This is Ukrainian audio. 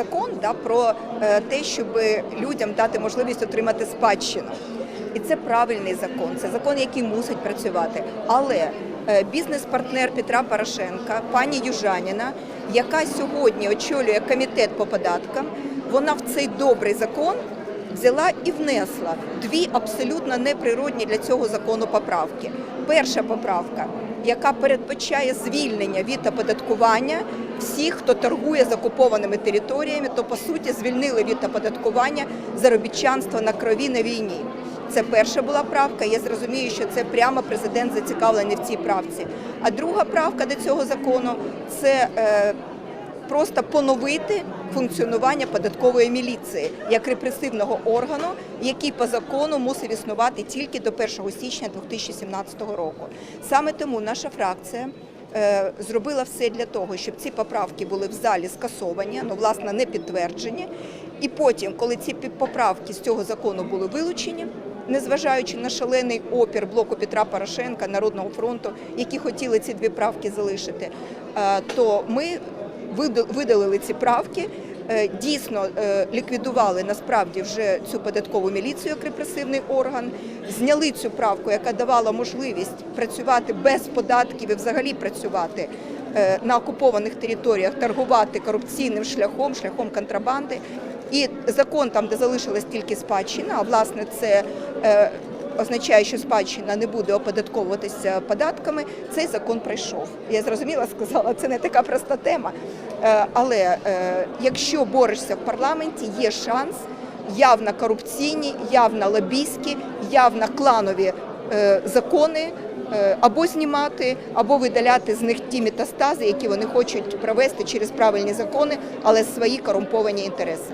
закон да, про е, те, щоб людям дати можливість отримати спадщину. І це правильний закон, це закон, який мусить працювати. Але е, бізнес-партнер Петра Порошенка, пані Южаніна, яка сьогодні очолює комітет по податкам, вона в цей добрий закон взяла і внесла дві абсолютно неприродні для цього закону поправки. Перша поправка, яка передбачає звільнення від оподаткування всіх, хто торгує з окупованими територіями, то по суті звільнили від оподаткування заробітчанства на крові на війні. Це перша була правка. Я зрозумію, що це прямо президент зацікавлений в цій правці. А друга правка до цього закону це е, просто поновити функціонування податкової міліції як репресивного органу, який по закону мусив існувати тільки до 1 січня 2017 року. Саме тому наша фракція. е, Зробила все для того, щоб ці поправки були в залі скасовані, ну власне не підтверджені. І потім, коли ці поправки з цього закону були вилучені, незважаючи на шалений опір блоку Петра Порошенка, Народного фронту, які хотіли ці дві правки залишити, е, то ми видалили ці правки. е, Дійсно е, ліквідували насправді вже цю податкову міліцію як репресивний орган, зняли цю правку, яка давала можливість працювати без податків і взагалі працювати е, на окупованих територіях, торгувати корупційним шляхом, шляхом контрабанди. І закон там, де залишилась тільки спадщина, а власне це означає, що спадщина не буде оподатковуватися податками. Цей закон пройшов. Я зрозуміла, сказала, це не така проста тема. Е, але е, якщо борешся в парламенті, є шанс явно корупційні, явно лобійські, явно кланові е, закони. Або знімати, або видаляти з них ті метастази, які вони хочуть провести через правильні закони, але свої корумповані інтереси.